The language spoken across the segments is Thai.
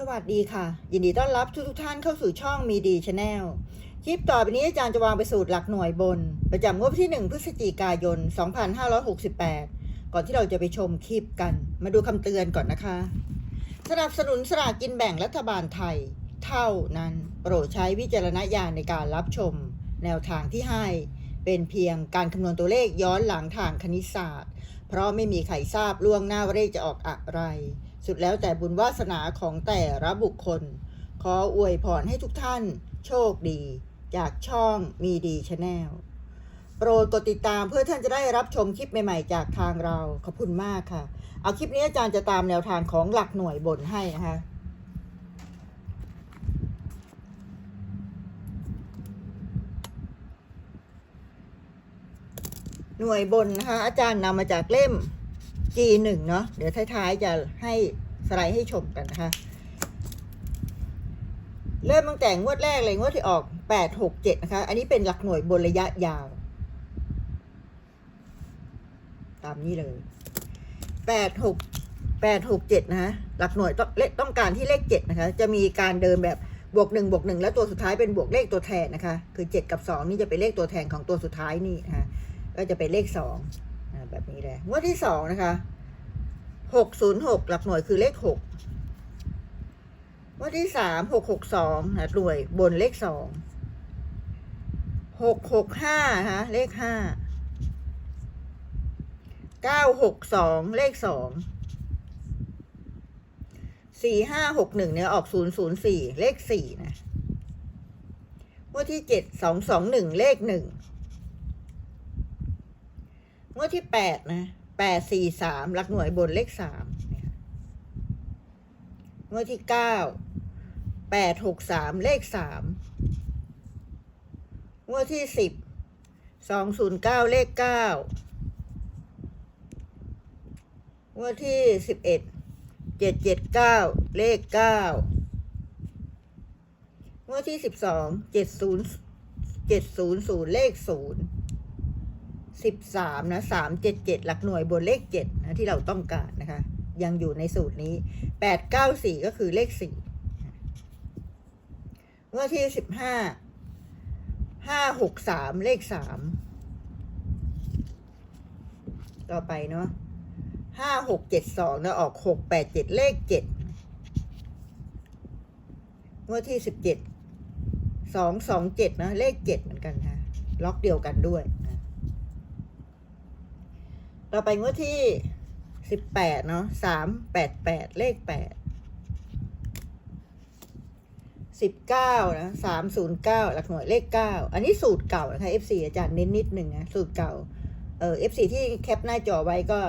สวัสดีค่ะ ยินดีต้อนรับทุกทุกท่านเข้าสู่ช่องมีดีชาแนลคลิปต่อไปนี้อาจารย์จะวางไปสูตรหลักหน่วยบน ประจำงวดวันที่ 1 พฤศจิกายน 2568 ก่อนที่เราจะไปชมคลิปกัน มาดูคำเตือนก่อนนะคะ สนับสนุนสลากกินแบ่งรัฐบาลไทย เท่านั้นโปรดใช้วิจารณญาณในการรับชม แนวทางที่ให้ เป็นเพียงการคำนวณตัวเลขย้อนหลังทางคณิตศาสตร์ เพราะไม่มีใครทราบล่วงหน้าว่าเลขจะออกอะไร สุดแล้วแต่บุญวาสนาของแต่ละบุคคล ขออวยพรให้ทุกท่านโชคดี จากช่องมีดีชาแนลโปรดกดติดตามเพื่อท่านจะได้รับชมคลิปใหม่ๆ จากทางเรา ขอบคุณมากค่ะ เอาคลิปนี้อาจารย์จะตามแนวทางของหลักหน่วยบนให้นะคะหน่วยบนนะคะอาจารย์นำมาจากเล่ม G1 เนาะเดี๋ยวท้ายๆจะให้สไลด์ให้ชมกันนะคะ เริ่มตั้งแต่งวดแรกเลยงวดที่ออก 8 6 7 นะคะ อันนี้เป็นหลักหน่วยบนระยะยาว ตามนี้เลย 8 6 8 6 7 นะคะหลักหน่วยต้องเลขต้องการที่เลข 7 นะคะ จะมีการเดินแบบบวก1บวก1แล้วตัวสุดท้ายเป็นบวกเลขตัวแทนนะคะ คือ 7 กับ 2 นี่จะเป็นเลขตัวแทนของตัวสุดท้ายนี่นะคะก็จะเป็นเลขสอง แบบนี้เลยงวดที่สองนะคะหกศูนย์หกหลักหน่วยคือเลขหกงวดที่สามหกหกสองหลักหน่วยบนเลขสองหกหกห้าฮะเลขห้าเก้าหกสองเลขสองสี่ห้าหกหนึ่งเนี่ยออกศูนย์ศูนย์สี่เลขสี่นะงวดที่เจ็ดสองสองหนึ่งเลขหนึ่ง งวดที่แปดนะแปดสี่สามหลักหน่วยบนเลขสามงวดที่เก้าแปดหกสามเลขสามงวดที่สิบสองศูนย์เก้าเลขเก้างวดที่สิบเอ็ดเจ็ดเจ็ดเก้าเลขเก้างวดที่สิบสองเจ็ดศูนย์เจ็ดศูนย์ศูนย์เลขศูนย์ สิบสามนะสามเจ็ดเจ็ดหลักหน่วยบนเลขเจ็ดนะที่เราต้องการนะคะ ยังอยู่ในสูตรนี้แปดเก้าสี่ก็คือเลขสี่เมื่อที่สิบห้าห้าหกสามเลขสามต่อไปเนาะห้าหกเจ็ดสองนะออกหกแปดเจ็ดเลขเจ็ดเมื่อที่สิบเจ็ดสองสองเจ็ดนะเลขเจ็ดเหมือนกันค่ะ ล็อกเดียวกันด้วย นะต่อไปงวดที่สิบแปดเนาะสามแปดแปดเลขแปดสิบเก้านะสามศูนย์เก้าหลักหน่วยเลขเก้าอันนี้สูตรเก่านะคะ FC อาจารย์เน้นนิดหนึ่งนะสูตรเก่าเออ FC ที่แคปหน้าจอไว้ก็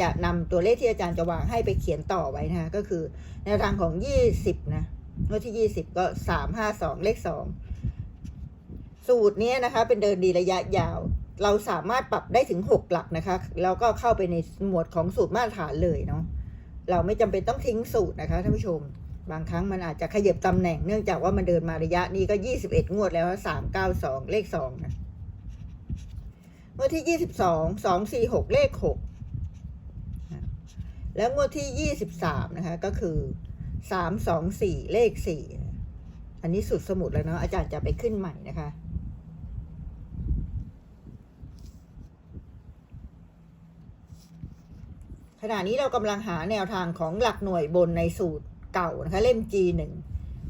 จะนำตัวเลขที่อาจารย์จะวางให้ไปเขียนต่อไว้นะคะ ก็คือแนวทางของยี่สิบนะงวดที่ยี่สิบก็สามห้าสองเลขสองสูตรนี้นะคะ เป็นเดินดีระยะยาว เราสามารถปรับได้ถึง 6 หลักนะคะ แล้วก็เข้าไปในหมวดของสูตรมาตรฐานเลยเนาะเราไม่จำเป็นต้องทิ้งสูตรนะคะท่านผู้ชม บางครั้งมันอาจจะขยับตำแหน่งเนื่องจากว่ามันเดินมาระยะนี้ก็ 21 งวดแล้วสามเก้าสองเลขสองนะงวดที่ 22 2 4 6 เลข6นะแล้วงวดที่ 23 นะคะ ก็คือ 3 2 4 เลข4นะอันนี้สุดสมุดแล้วเนาะอาจารย์จะไปขึ้นใหม่นะคะ ขณะนี้เรากำลังหาแนวทางของหลักหน่วยบนในสูตรเก่านะคะ เล่ม G1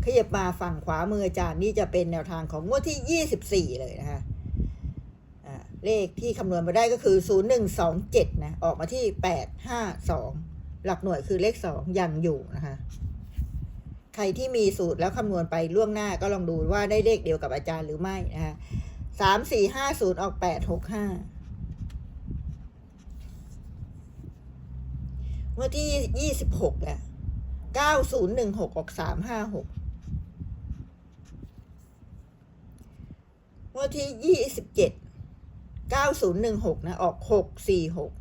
ขยับมาฝั่งขวามืออาจารย์นี่จะเป็นแนวทางของงวดที่ 24 เลยนะคะเลขที่คำนวณมาได้ก็คือ 0127 นะ ออกมาที่ 852 หลักหน่วยคือเลข 2 ยังอยู่นะคะ ใครที่มีสูตรแล้วคำนวณไปล่วงหน้าก็ลองดูว่าได้เลขเดียวกับอาจารย์หรือไม่นะคะ 3 4 5 0 ออก 8 6 5 เมื่อที่ยี่สิบหกแหละเก้าศูนย์หนึ่งหกออกสามห้าหกเมื่อที่ยี่สิบเจ็ดเก้าศูนย์หนึ่งหกนะ ออกหกสี่หก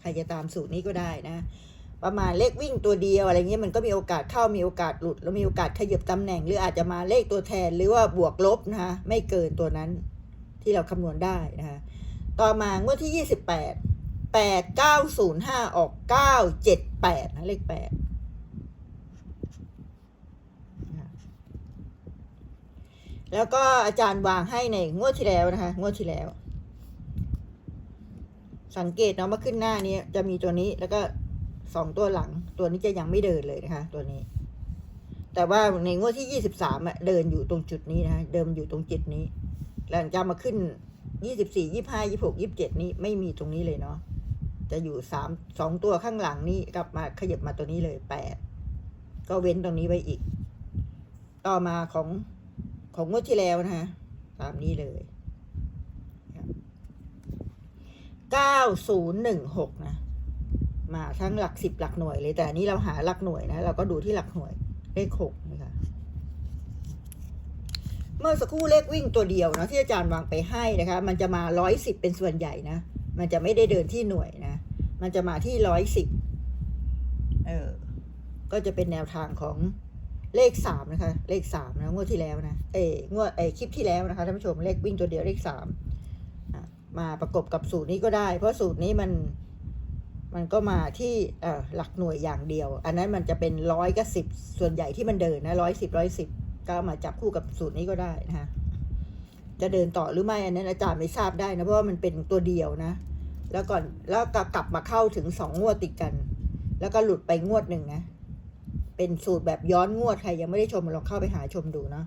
ใครจะตามสูตรนี้ก็ได้นะ ประมาณเลขวิ่งตัวเดียวอะไรเงี้ยมันก็มีโอกาสเข้ามีโอกาสหลุด แล้วมีโอกาสขยับตำแหน่ง หรืออาจจะมาเลขตัวแทนหรือว่าบวกลบนะคะไม่เกินตัวนั้นที่เราคำนวณได้นะคะต่อมางวดที่ยี่สิบแปด แปดเก้าศูนย์ห้าออกเก้าเจ็ดแปดนะเลขแปดแล้วก็อาจารย์วางให้ในงวดที่แล้วนะคะ งวดที่แล้ว สังเกตเนาะมาขึ้นหน้านี้จะมีตัวนี้แล้วก็สองตัวหลัง ตัวนี้จะยังไม่เดินเลยนะคะ ตัวนี้ แต่ว่าในงวดที่ยี่สิบสามเดินอยู่ตรงจุดนี้นะคะเดิมอยู่ตรงจุดนี้ หลังจากมาขึ้นยี่สิบสี่ยี่ห้ายี่หกยี่บเจ็ดนี้ไม่มีตรงนี้เลยเนาะ จะอยู่สามสองตัวข้างหลังนี่กลับมาขยับมาตัวนี้เลยแปดก็เว้นตรงนี้ไว้อีก ต่อมาของของงวดที่แล้วนะคะตามนี้เลยเก้าศูนย์หนึ่งหกนะ มาทั้งหลักสิบหลักหน่วยเลย แต่นนี้เราหาหลักหน่วยนะ เราก็ดูที่หลักหน่วยเลขหกนะคะเมื่อสักครู่เลขวิ่งตัวเดียวนะที่อาจารย์วางไปให้นะคะ มันจะมาร้อยสิบเป็นส่วนใหญ่นะ มันจะไม่ได้เดินที่หน่วยนะ มันจะมาที่ร้อยสิบเออ ก็จะเป็นแนวทางของเลขสามนะคะ เลขสามนะงวดที่แล้วนะ เอ้งวดไอคลิปที่แล้วนะคะท่านผู้ชมเลขวิ่งตัวเดียวเลขสามมาประกบกับสูตรนี้ก็ได้ เพราะสูตรนี้มันมันก็มาที่เอ่อหลักหน่วยอย่างเดียว อันนั้นมันจะเป็นร้อยกับสิบส่วนใหญ่ที่มันเดินนะร้อยสิบร้อยสิบก็มาจับคู่กับสูตรนี้ก็ได้นะคะจะเดินต่อหรือไม่อันนั้นอาจารย์ไม่ทราบได้นะเพราะว่ามันเป็นตัวเดียวนะ แล้วก่อนแล้วก็กลับมาเข้าถึงสองงวดติดกัน แล้วก็หลุดไปงวดหนึ่งนะ เป็นสูตรแบบย้อนงวดใครยังไม่ได้ชมลองเข้าไปหาชมดูเนาะ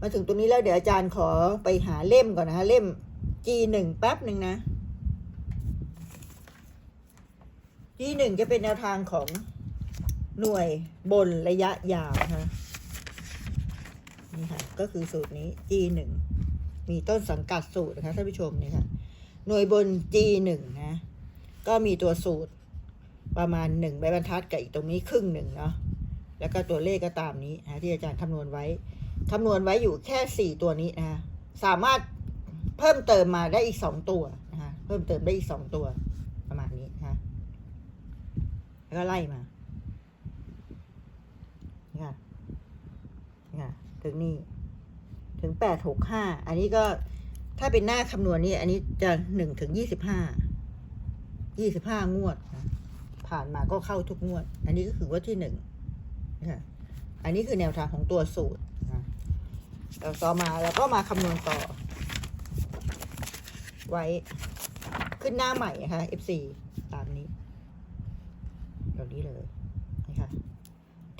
มาถึงตรงนี้แล้วเดี๋ยวอาจารย์ขอไปหาเล่มก่อนนะคะเล่ม G หนึ่งแป๊บหนึ่งนะ G หนึ่งจะเป็นแนวทางของหน่วยบนระยะยาวนะคะนี่ค่ะก็คือสูตรนี้ G หนึ่งมีต้นสังกัดสูตรนะคะท่านผู้ชมนี่ค่ะ หน่วยบน G หนึ่งนะ ก็มีตัวสูตรประมาณหนึ่งใบบรรทัดกับอีกตรงนี้ครึ่งหนึ่งเนาะ แล้วก็ตัวเลขก็ตามนี้นะที่อาจารย์คำนวณไว้คำนวณไว้อยู่แค่สี่ตัวนี้นะสามารถเพิ่มเติมมาได้อีกสองตัวนะคะเพิ่มเติมได้อีกสองตัวประมาณนี้นะคะแล้วก็ไล่มานี่ค่ะนี่ค่ะถึงนี่ ถึงแปดหกห้าอันนี้ก็ ถ้าเป็นหน้าคำนวณนี่อันนี้จะหนึ่งถึงยี่สิบห้า ยี่สิบห้างวดนะผ่านมาก็เข้าทุกงวด อันนี้ก็คือว่าที่หนึ่งนะอันนี้คือแนวทางของตัวสูตรนะแล้วต่อมาเราก็มาคำนวณต่อ ไว้ขึ้นหน้าใหม่นะคะ F4 ตามนี้ตรงนี้เลยนะคะ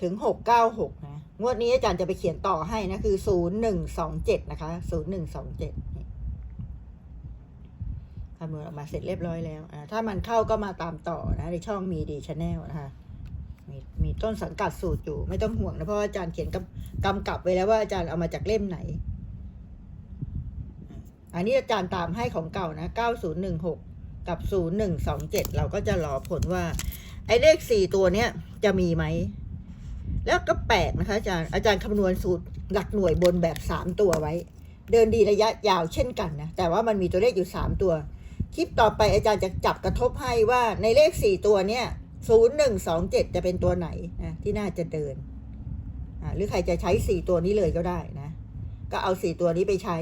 ถึงหกเก้าหกนะ งวดนี้อาจารย์จะไปเขียนต่อให้นะ คือศูนย์หนึ่งสองเจ็ดนะคะศูนย์หนึ่งสองเจ็ด คำนวณออกมาเสร็จเรียบร้อยแล้วอ่าถ้ามันเข้าก็มาตามต่อนะในช่องมีดีชาแนลนะคะมีมีต้นสังกัดสูตรอยู่ ไม่ต้องห่วงนะเพราะอาจารย์เขียนกำกำกับไว้แล้วว่าอาจารย์เอามาจากเล่มไหน อันนี้อาจารย์ตามให้ของเก่านะ9016กับ0127เราก็จะรอผลว่า ไอ้เลข4ตัวเนี้ยจะมีไหม แล้วก็แปลกนะคะอาจารย์อาจารย์คำนวณสูตรหลักหน่วยบนแบบ3ตัวไว้ เดินดีระยะยาวเช่นกันนะแต่ว่ามันมีตัวเลขอยู่3ตัว คลิปต่อไปอาจารย์จะจับกระทบให้ว่าในเลข4ตัวเนี้ย0127จะเป็นตัวไหนนะที่น่าจะเดินอ่าหรือใครจะใช้4ตัวนี้เลยก็ได้นะ ก็เอา4ตัวนี้ไปใช้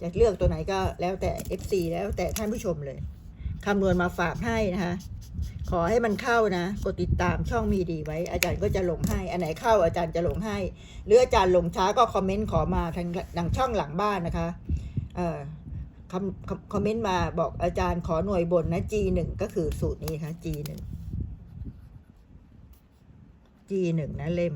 จะเลือกตัวไหนก็แล้วแต่ FC แล้วแต่ท่านผู้ชมเลยคำนวณมาฝากให้นะคะ ขอให้มันเข้านะ กดติดตามช่องมีดีไว้ อาจารย์ก็จะลงให้ อันไหนเข้าอาจารย์จะลงให้ หรืออาจารย์ลงช้าก็คอมเมนต์ขอมาทางทางช่องหลังบ้านนะคะ เอ่อ คำคอมเมนต์มาบอกอาจารย์ขอหน่วยบนนะ G หนึ่งก็คือสูตรนี้ค่ะ G หนึ่ง G หนึ่งนะเล่ม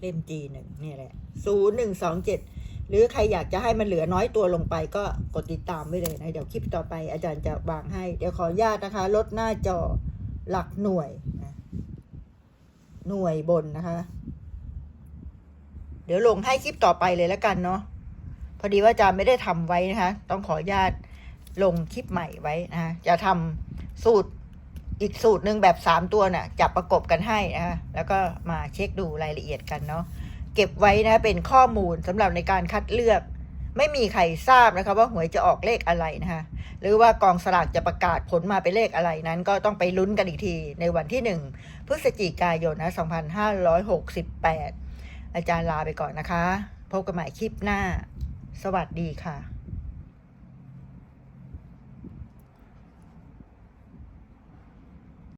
เล่ม G หนึ่งนี่แหละศูนย์หนึ่งสองเจ็ดหรือใครอยากจะให้มันเหลือน้อยตัวลงไปก็กดติดตามไว้เลยนะ เดี๋ยวคลิปต่อไปอาจารย์จะวางให้ เดี๋ยวขออนุญาตนะคะ ลดหน้าจอหลักหน่วยนะหน่วยบนนะคะ เดี๋ยวลงให้คลิปต่อไปเลยแล้วกันเนาะ พอดีว่าอาจารย์ไม่ได้ทำไว้นะคะ ต้องขออนุญาตลงคลิปใหม่ไว้นะคะจะทำสูตรอีกสูตรหนึ่งแบบสามตัวน่ะจับประกบกันให้นะคะแล้วก็มาเช็คดูรายละเอียดกันเนาะเก็บไว้นะเป็นข้อมูลสำหรับในการคัดเลือก ไม่มีใครทราบนะคะว่าหวยจะออกเลขอะไรนะคะหรือว่ากองสลากจะประกาศผลมาเป็นเลขอะไรนั้น ก็ต้องไปลุ้นกันอีกที ในวันที่หนึ่งพฤศจิกายนนะ2568 อาจารย์ลาไปก่อนนะคะ พบกันใหม่คลิปหน้า สวัสดีค่ะ